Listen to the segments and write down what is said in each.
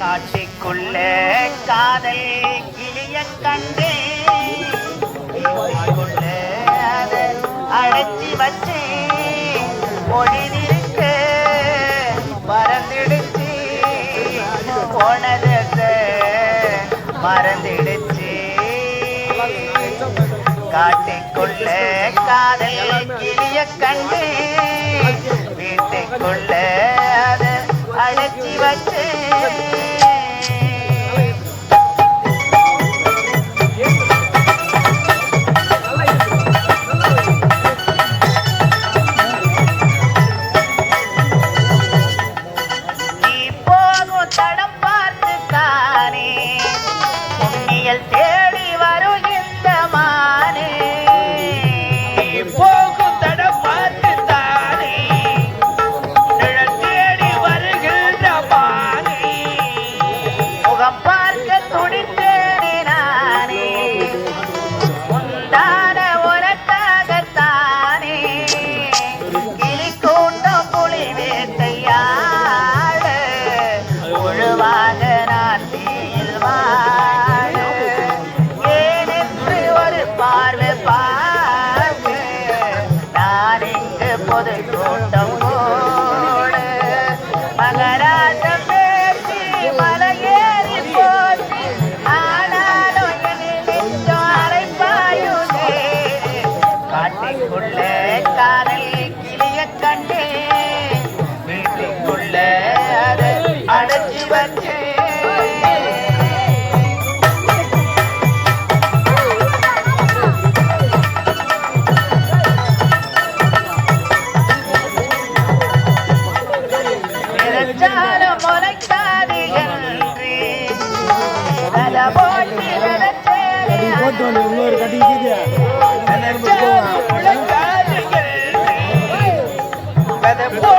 காட்சிக்குள்ளே காதல் கிளிய கண்டே. அடைச்சி வச்சு. ஒளிநிற்கு மறந்துடுச்சு. போனத மறந்துடுச்சு. காட்டிக்குள்ள காதல் கிளிய கண்டு. வீட்டுக்குள்ள அதை அடைச்சி தானே உன்னியல் தே போவா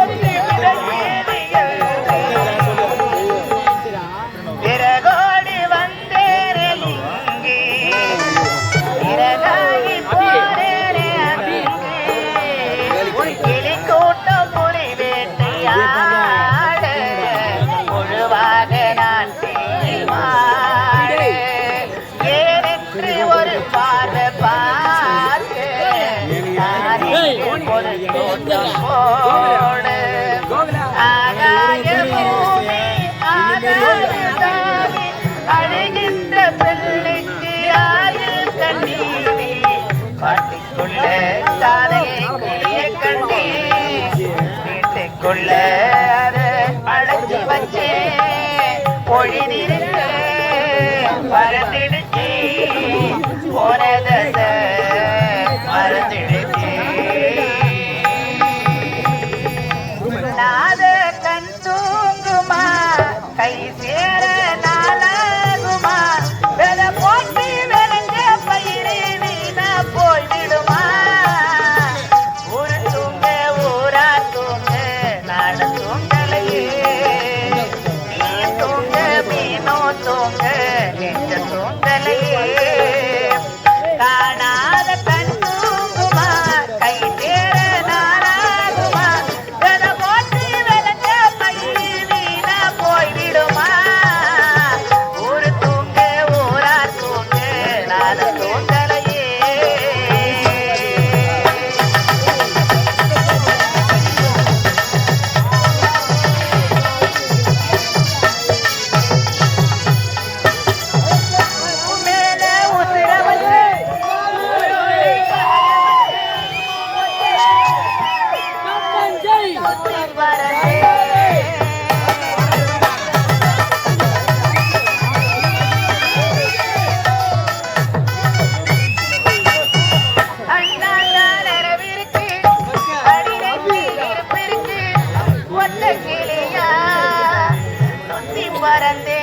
அழுகின்ற பிள்ளைக்கு ஆயில் கண்ணீரி பாட்டிக்குள்ள தாரையை கிளிய கண்ணே வீட்டுக்குள்ள அடைஞ்சு வச்சே பொழிநிறை பரந்தே